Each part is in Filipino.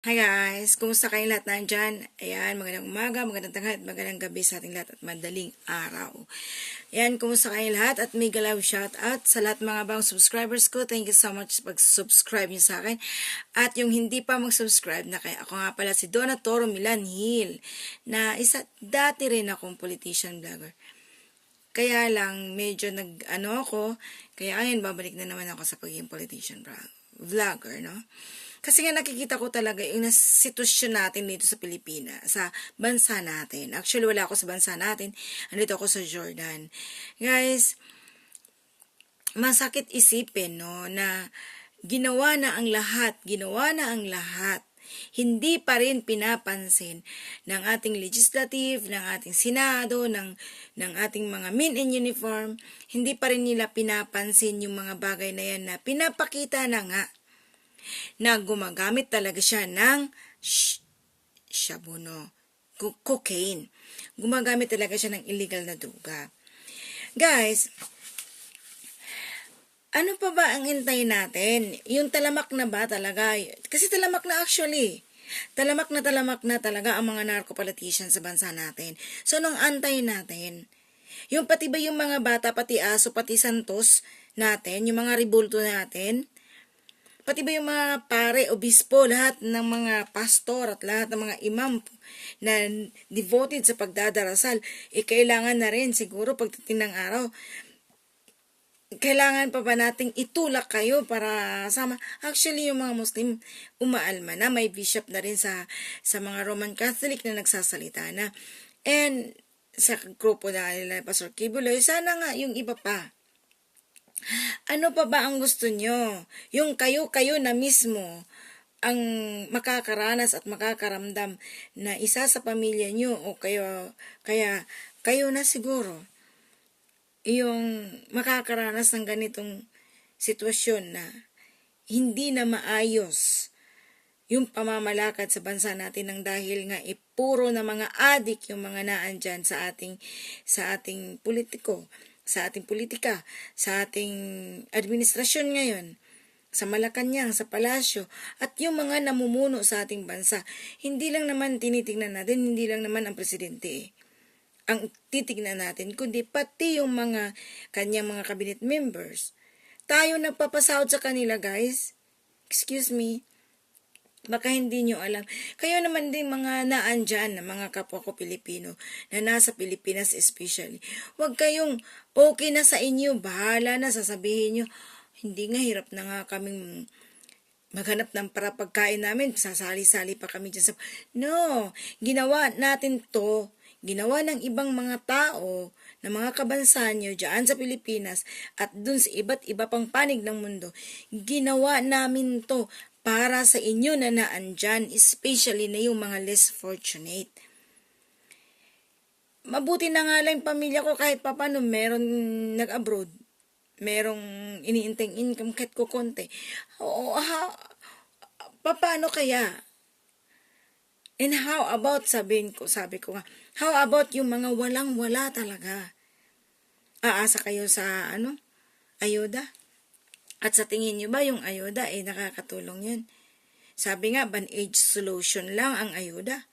Hi guys! Kumusta kayong lahat nandyan? Ayan, magandang umaga, magandang tanghal, at magandang gabi sa ating lahat at madaling araw. Ayan, kumusta kayong lahat at may galaw shout out sa lahat mga bagong subscribers ko. Thank you so much pag-subscribe niyo sa akin. At yung hindi pa mag-subscribe na kaya ako nga pala si Donna Toro Milan Hill na isa dati rin akong politician vlogger. Kaya lang, medyo nag, ano ako, kaya ngayon babalik na naman ako sa pagiging politician vlogger, no? Kasi nga nakikita ko talaga yung sitwasyon natin dito sa Pilipinas, sa bansa natin. Actually, wala ako sa bansa natin. Andito ako sa Jordan. Guys, masakit isipin, no, na ginawa na ang lahat, ginawa na ang lahat. Hindi pa rin pinapansin ng ating legislative, ng ating senado, ng, ng ating mga men in uniform. Hindi pa rin nila pinapansin yung mga bagay na yan na pinapakita na nga na gumagamit talaga siya ng sh- shabuno, cocaine. Gumagamit talaga siya ng illegal na duga. Guys, ano pa ba ang hintayin natin? Yung talamak na ba talaga? Kasi talamak na actually. Talamak na talamak na talaga ang mga narco politicians sa bansa natin. So, nung antayin natin, yung pati ba yung mga bata, pati aso, pati santos natin, yung mga ribulto natin, Pati ba yung mga pare, obispo, lahat ng mga pastor at lahat ng mga imam na devoted sa pagdadarasal, eh kailangan na rin siguro pagdating ng araw, kailangan pa ba nating itulak kayo para sama? Actually, yung mga Muslim, umaalma na. May bishop na rin sa, sa mga Roman Catholic na nagsasalita na. And sa grupo na nila, Pastor Kibuloy, sana nga yung iba pa ano pa ba ang gusto nyo? Yung kayo-kayo na mismo ang makakaranas at makakaramdam na isa sa pamilya nyo o kayo, kaya kayo na siguro yung makakaranas ng ganitong sitwasyon na hindi na maayos yung pamamalakad sa bansa natin ng dahil nga eh, puro na mga adik yung mga naandyan sa ating sa ating politiko sa ating politika, sa ating administrasyon ngayon, sa Malacanang, sa palasyo, at yung mga namumuno sa ating bansa. Hindi lang naman tinitingnan natin, hindi lang naman ang presidente eh. Ang titignan natin, kundi pati yung mga kanyang mga cabinet members. Tayo nagpapasahod sa kanila, guys. Excuse me. Baka hindi nyo alam. Kayo naman din mga naandyan na mga kapwa ko Pilipino na nasa Pilipinas especially. Huwag kayong okay na sa inyo, bahala na sasabihin nyo. Hindi nga hirap na nga kaming maghanap ng para pagkain namin, sasali-sali pa kami dyan sa... No, ginawa natin to, ginawa ng ibang mga tao, ng mga kabansanyo dyan sa Pilipinas at dun sa iba't iba pang panig ng mundo, ginawa namin to para sa inyo na naandyan, especially na yung mga less fortunate. Mabuti na nga lang pamilya ko kahit papano meron nag-abroad. Merong iniinteng income kahit ko konti. Oo, ha, paano kaya? And how about, sabihin ko, sabi ko nga, how about yung mga walang-wala talaga? Aasa kayo sa, ano, ayuda? At sa tingin nyo ba yung ayuda ay eh, nakakatulong yun? Sabi nga, ban-age solution lang ang ayuda.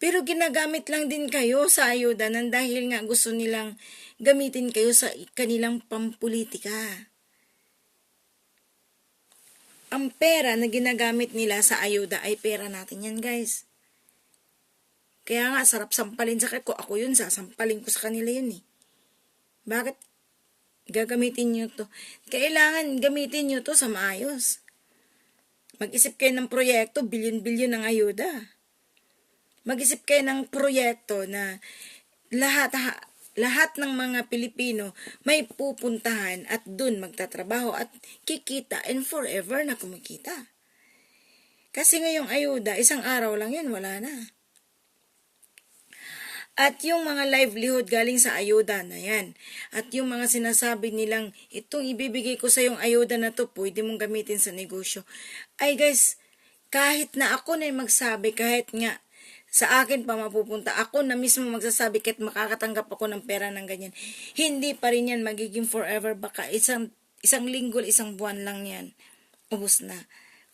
Pero ginagamit lang din kayo sa ayuda nang dahil nga gusto nilang gamitin kayo sa kanilang pampolitika. Ang pera na ginagamit nila sa ayuda ay pera natin yan, guys. Kaya nga, sarap sampalin sa ko. Ako yun, sasampalin ko sa kanila yun eh. Bakit Gagamitin nyo to. Kailangan gamitin nyo to sa maayos. Mag-isip kayo ng proyekto, bilyon-bilyon ng ayuda. Mag-isip kayo ng proyekto na lahat ha, lahat ng mga Pilipino may pupuntahan at dun magtatrabaho at kikita and forever na kumikita. Kasi ngayong ayuda, isang araw lang yun, wala na. At yung mga livelihood galing sa ayuda na yan. At yung mga sinasabi nilang, itong ibibigay ko sa yung ayuda na to, pwede mong gamitin sa negosyo. Ay guys, kahit na ako na magsabi, kahit nga sa akin pa mapupunta, ako na mismo magsasabi kahit makakatanggap ako ng pera ng ganyan, hindi pa rin yan magiging forever. Baka isang, isang linggo, isang buwan lang yan. Ubus na.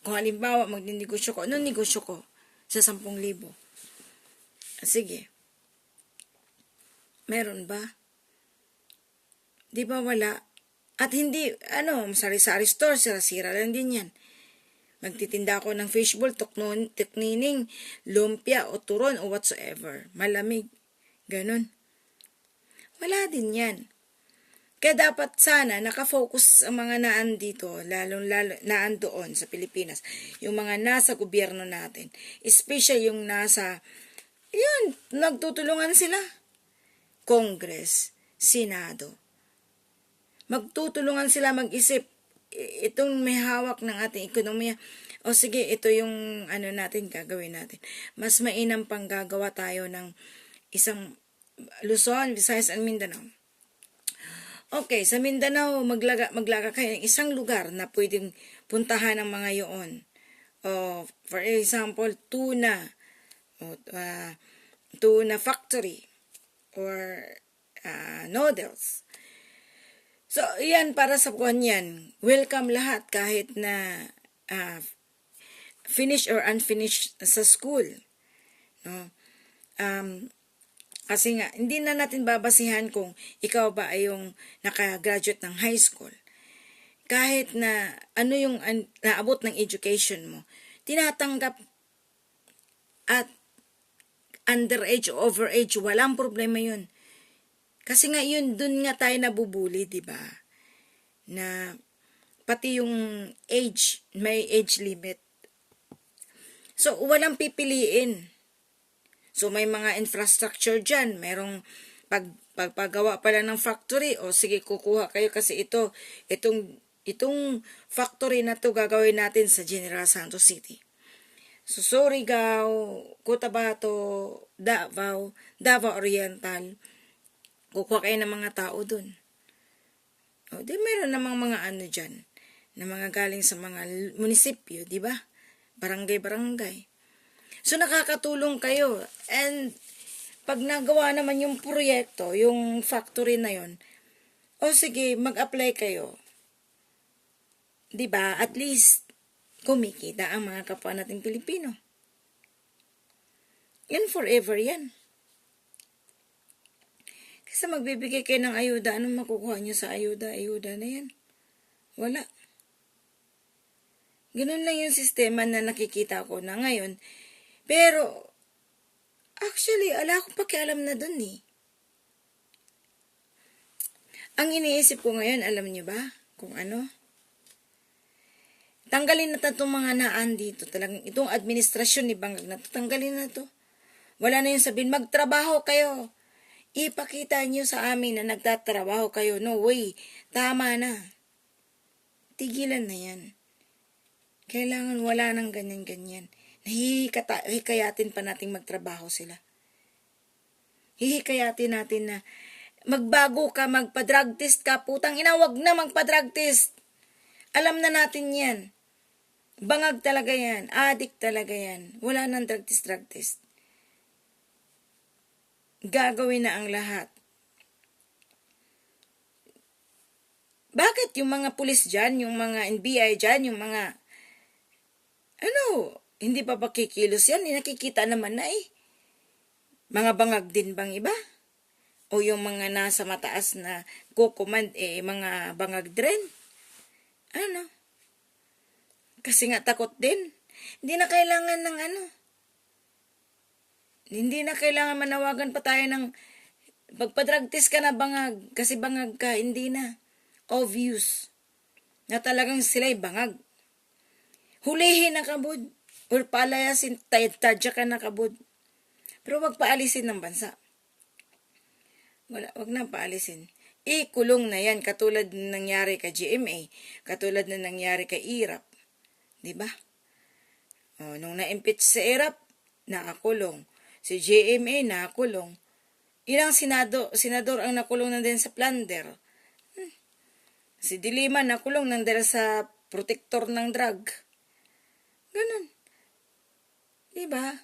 Kung halimbawa, magninegosyo ko, anong negosyo ko? Sa 10,000. Sige. Meron ba? Di ba wala? At hindi, ano, sari-sari store, sira-sira lang din yan. Magtitinda ako ng fishbowl, tuknon, tiknining, lumpia o turon o whatsoever. Malamig. Ganon. Wala din yan. Kaya dapat sana nakafocus ang mga naan dito, lalong lalo, naan doon sa Pilipinas, yung mga nasa gobyerno natin, especially yung nasa, yun, nagtutulungan sila. Congress, Senado. Magtutulungan sila mag-isip, itong may hawak ng ating ekonomiya, o sige, ito yung ano natin, gagawin natin. Mas mainam pang gagawa tayo ng isang Luzon, Visayas, and Mindanao. Okay, sa Mindanao, maglaga, maglaga kayo ng isang lugar na pwedeng puntahan ng mga yoon. O, for example, tuna, o, ah, tuna factory, or ah, noodles. So, yan para sa kuhan yan. Welcome lahat kahit na ah, finished or unfinished sa school. No? Um, kasi nga, hindi na natin babasihan kung ikaw ba ay yung nakagraduate ng high school. Kahit na ano yung naabot ng education mo, tinatanggap at underage overage, walang problema yun. Kasi nga yun, dun nga tayo nabubuli, di ba? Na pati yung age, may age limit. So, walang pipiliin. So may mga infrastructure dyan, merong pag, pagpagawa pala ng factory, o sige kukuha kayo kasi ito, itong, itong factory na to gagawin natin sa General Santos City. Surigao, Cotabato, Davao, Davao Oriental, kukuha kayo ng mga tao dun. O di meron namang mga ano dyan, na mga galing sa mga munisipyo, di ba? Barangay-barangay. So nakakatulong kayo. And pag nagawa naman yung proyekto, yung factory na yon, o sige, mag-apply kayo. 'Di ba? At least kumikita ang mga kapwa nating Pilipino. Yan forever yan. Kasi magbibigay kayo ng ayuda, anong makukuha nyo sa ayuda? Ayuda na yan. Wala. Ganun lang yung sistema na nakikita ko na ngayon. Pero, actually, ala akong pakialam na dun eh. Ang iniisip ko ngayon, alam niyo ba? Kung ano? Tanggalin na itong mga naan dito. Talagang itong administrasyon ni Bangag na tanggalin na to. Wala na yung sabihin, magtrabaho kayo. Ipakita niyo sa amin na nagtatrabaho kayo. No way. Tama na. Tigilan na yan. Kailangan wala nang ganyan-ganyan. Nahihikayatin pa nating magtrabaho sila. Hihikayatin natin na magbago ka, magpa-drug test ka, putang ina, wag na magpa-drug test. Alam na natin yan. Bangag talaga yan. Addict talaga yan. Wala nang drug test, drug test. Gagawin na ang lahat. Bakit yung mga pulis dyan, yung mga NBI dyan, yung mga ano, hindi pa ba kikilos yan? Nakikita naman na eh. Mga bangag din bang iba? O yung mga nasa mataas na kukumand, eh, mga bangag din? Ano? Kasi nga takot din. Hindi na kailangan ng ano. Hindi na kailangan manawagan pa tayo ng pagpa-drug test ka na bangag. Kasi bangag ka, hindi na. Obvious. Na talagang sila'y bangag. Hulihin na kabod. Or palayasin, tadya ka na kabod. Pero wag paalisin ng bansa. Wala, wag na paalisin. Ikulong na yan, katulad na nangyari kay GMA, katulad na nangyari kay IRAP. Di ba? O, nung na-impeach sa IRAP, nakakulong. Si GMA, nakakulong. Ilang senado, senador ang nakulong na din sa plunder. Hmm. Si Dilima nakulong nang dahil sa protector ng drug. Ganun. Diba?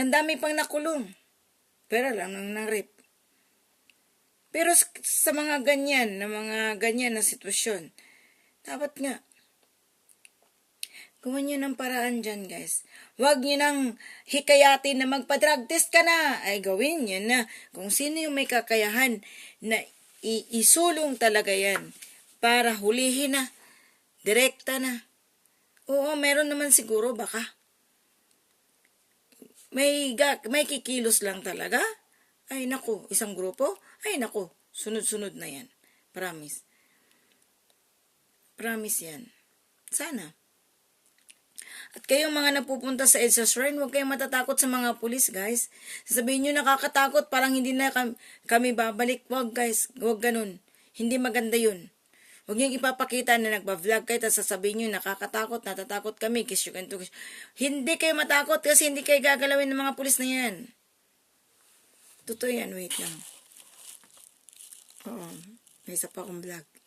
Ang dami pang nakulong. Pero lang nang na-rape. Pero sa mga ganyan, na mga ganyan na sitwasyon, dapat nga, Gawan nyo ng paraan dyan, guys. Huwag nyo nang hikayatin na magpa-drug test ka na. Ay, gawin nyo na. Kung sino yung may kakayahan na isulong talaga yan para hulihin na. Direkta na. Oo, meron naman siguro baka. May, ga- may kikilos lang talaga. Ay, nako, isang grupo. Ay, nako, sunod-sunod na yan. Promise. Promise yan. Sana. At kayong mga napupunta sa EDSA Shrine, huwag kayong matatakot sa mga pulis, guys. Sasabihin nyo nakakatakot, parang hindi na kam- kami babalik. Huwag, guys. Huwag ganun. Hindi maganda yun. Huwag nyo ipapakita na nagba-vlog kayo, tapos sasabihin nyo nakakatakot, natatakot kami, kiss you can kiss. Hindi kayo matakot kasi hindi kayo gagalawin ng mga pulis na yan. Totoo yan, wait lang. Oo, may isa pa akong vlog.